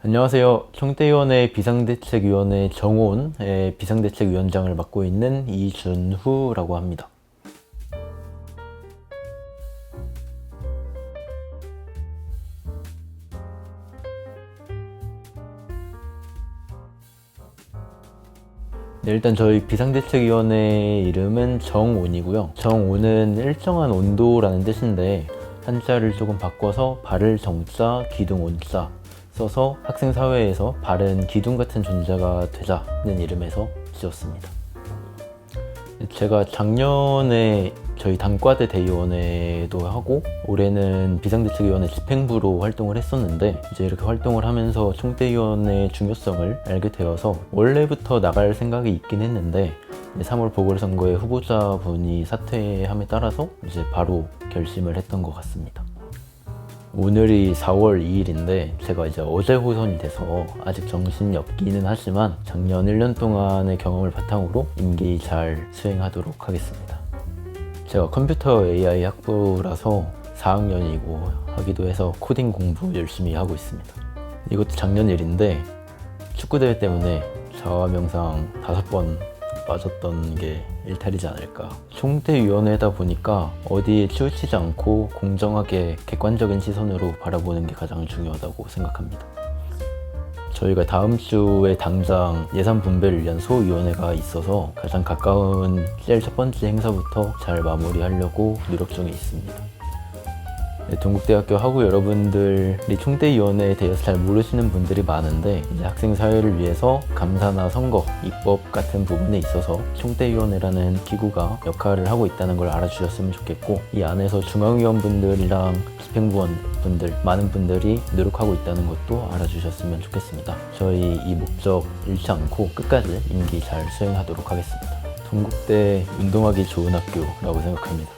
안녕하세요. 청대위원회 비상대책위원회 정호원의 비상대책위원장을 맡고 있는 이준후라고 합니다. 네, 일단 저희 비상대책위원회 이름은 정온이고요. 정온은 일정한 온도라는 뜻인데 한자를 조금 바꿔서 발을 정자, 기둥 온자 써서 학생 사회에서 바른 기둥 같은 존재가 되자는 이름에서 지었습니다. 제가 작년에 저희 단과대 대의원회도 하고 올해는 비상대책위원회 집행부로 활동을 했었는데 이제 이렇게 활동을 하면서 총대위원회의 중요성을 알게 되어서 원래부터 나갈 생각이 있긴 했는데 3월 보궐선거에 후보자분이 사퇴함에 따라서 이제 바로 결심을 했던 것 같습니다. 오늘이 4월 2일인데 제가 이제 어제 호선이 돼서 아직 정신이 없기는 하지만 작년 1년 동안의 경험을 바탕으로 임기 잘 수행하도록 하겠습니다. 제가 컴퓨터 AI 학부라서 4학년이고 하기도 해서 코딩 공부 열심히 하고 있습니다. 이것도 작년 일인데 축구대회 때문에 자화명상 다섯 번 빠졌던 게 일탈이지 않을까. 총대위원회다 보니까 어디에 치우치지 않고 공정하게 객관적인 시선으로 바라보는 게 가장 중요하다고 생각합니다. 저희가 다음 주에 당장 예산 분배를 위한 소위원회가 있어서 가장 가까운 제일 첫 번째 행사부터 잘 마무리하려고 노력 중에 있습니다. 네, 동국대학교 학우 여러분들이 총대위원회에 대해서 잘 모르시는 분들이 많은데 이제 학생 사회를 위해서 감사나 선거, 입법 같은 부분에 있어서 총대위원회라는 기구가 역할을 하고 있다는 걸 알아주셨으면 좋겠고 이 안에서 중앙위원분들이랑 집행부원 분들 많은 분들이 노력하고 있다는 것도 알아주셨으면 좋겠습니다. 저희 이 목적 잃지 않고 끝까지 임기 잘 수행하도록 하겠습니다. 동국대 운동하기 좋은 학교라고 생각합니다.